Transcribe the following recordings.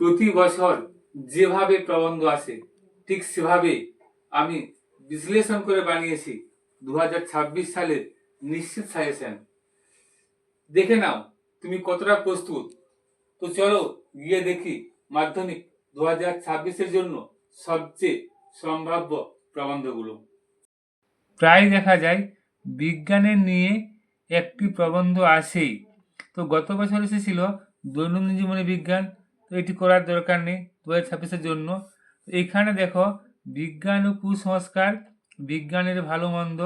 প্রতি বছর যেভাবে প্রবন্ধ আসে, ঠিক সেভাবে আমি বিশ্লেষণ করে বানিয়েছি। দু হাজার ছাব্বিশ সালের নিশ্চিত সাজেশন। দেখে নাও, তুমি কতটা প্রস্তুত। তো চলো গিয়ে দেখি মাধ্যমিক দু হাজার ছাব্বিশের জন্য সবচেয়ে সম্ভাব্য প্রবন্ধগুলো। প্রায় দেখা যায়, বিজ্ঞানের নিয়ে একটি প্রবন্ধ আসেই। তো গত বছর এসেছিল দৈনন্দিন জীবনে বিজ্ঞান তো এটি করার দরকার নেই দু হাজার জন্য। এখানে দেখো, বিজ্ঞান ও কুসংস্কার, বিজ্ঞানের ভালো মন্দ,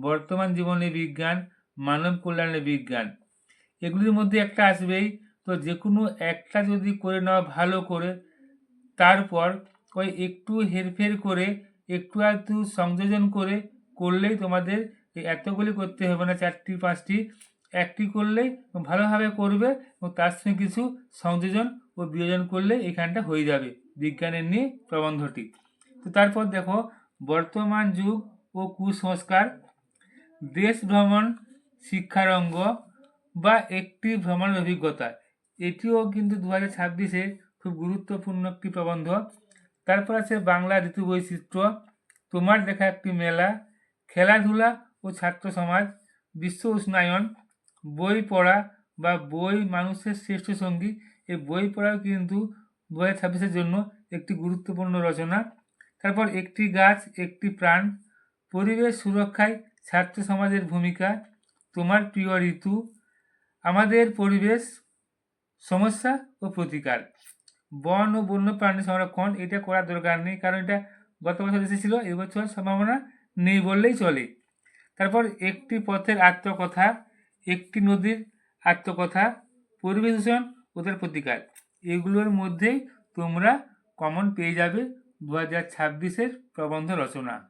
বর্তমান জীবনে বিজ্ঞান, মানব কল্যাণের বিজ্ঞান। এগুলির মধ্যে একটা আসবেই, তো যে কোনো একটা যদি করে নেওয়া ভালো করে, তারপর ওই একটু হেরফের করে, একটু একটু সংযোজন করে, করলেই তোমাদের এতগুলি করতে হবে না, চারটি, পাঁচটি। একটি করলেই ভালোভাবে করবে এবং তার সঙ্গে কিছু সংযোজন ও বিয়োজন করলে এখানটা হয়ে যাবে বিজ্ঞানের নিয়ে প্রবন্ধটি। তো তারপর দেখো, বর্তমান যুগ ও কুসংস্কার, দেশ ভ্রমণ শিক্ষার অঙ্গ বা একটি ভ্রমণের অভিজ্ঞতা। এটিও কিন্তু দু হাজার ছাব্বিশে খুব গুরুত্বপূর্ণ একটি প্রবন্ধ। তারপর আছে বাংলা ঋতু বৈচিত্র্য তোমার দেখা একটি মেলা, খেলাধুলা ও ছাত্র সমাজ, বিশ্ব উষ্ণায়ন বই পড়া বা বই মানুষের শ্রেষ্ঠ সঙ্গী, এই বই পড়াও কিন্তু দু হাজার জন্য একটি গুরুত্বপূর্ণ রচনা। তারপর একটি গাছ, একটি প্রাণ, পরিবেশ সুরক্ষায় ছাত্র সমাজের ভূমিকা, তোমার প্রিয় ঋতু, আমাদের পরিবেশ, সমস্যা ও প্রতিকার। বন ও বন্য প্রাণী সংরক্ষণ, এটা করার দরকার নেই, কারণ এটা গত বছর এসেছিল এবছর সম্ভাবনা নেই বললেই চলে। তারপর একটি পথের আত্মকথা একটি নদীর আত্মকথা পরিবেশ দূষণ ও তার প্রতিকার। এগুলোর মধ্যেই তোমরা কমন পেয়ে যাবে দু হাজার ছাব্বিশের প্রবন্ধ রচনা।